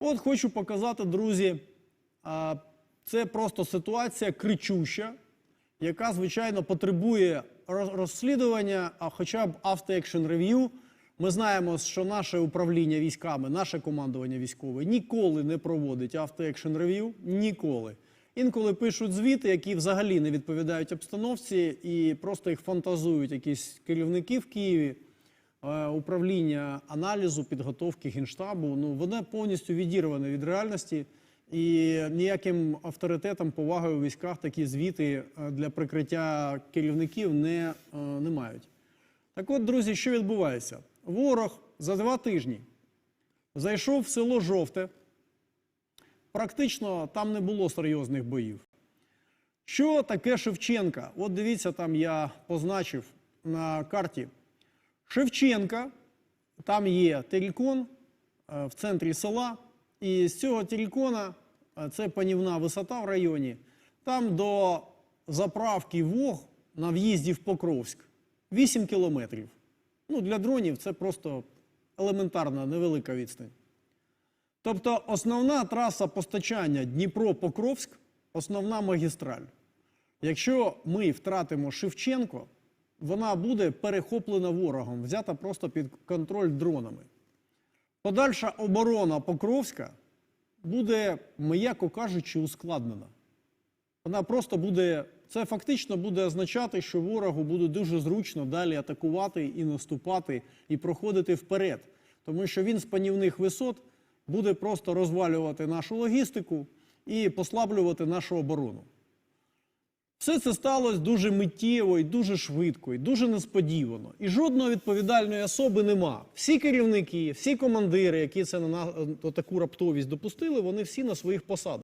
От хочу показати, друзі, це просто ситуація кричуща, яка, звичайно, потребує розслідування, а хоча б автоекшн рев'ю. Ми знаємо, що наше управління військами, наше командування військове ніколи не проводить автоекшн рев'ю. Ніколи. Інколи пишуть звіти, які взагалі не відповідають обстановці, і просто їх фантазують якісь керівники в Києві управління аналізу, підготовки генштабу. Ну воно повністю відірване від реальності, і ніяким авторитетом, повагою у військах такі звіти е, для прикриття керівників не, е, не мають. Так от, друзі, що відбувається? Ворог за два тижні зайшов в село Жовте. Практично там не було серйозних боїв. Що таке Шевченка? От дивіться, там я позначив на карті. Шевченка, там є терікон е, в центрі села, і з цього терікона, е, це панівна висота в районі, там до заправки ВОГ на в'їзді в Покровськ 8 кілометрів. Ну, для дронів це просто елементарна невелика відстань. Тобто основна траса постачання Дніпро-Покровськ, основна магістраль. Якщо ми втратимо Шевченко, вона буде перехоплена ворогом, взята просто під контроль дронами. Подальша оборона Покровська буде, м'яко кажучи, ускладнена. Вона просто буде, це фактично буде означати, що ворогу буде дуже зручно далі атакувати і наступати, і проходити вперед. Тому що він з панівних висот буде просто розвалювати нашу логістику і послаблювати нашу оборону. Все це сталося дуже миттєво і дуже швидко, і дуже несподівано. І жодної відповідальної особи нема. Всі керівники, всі командири, які це на таку раптовість допустили, вони всі на своїх посадах.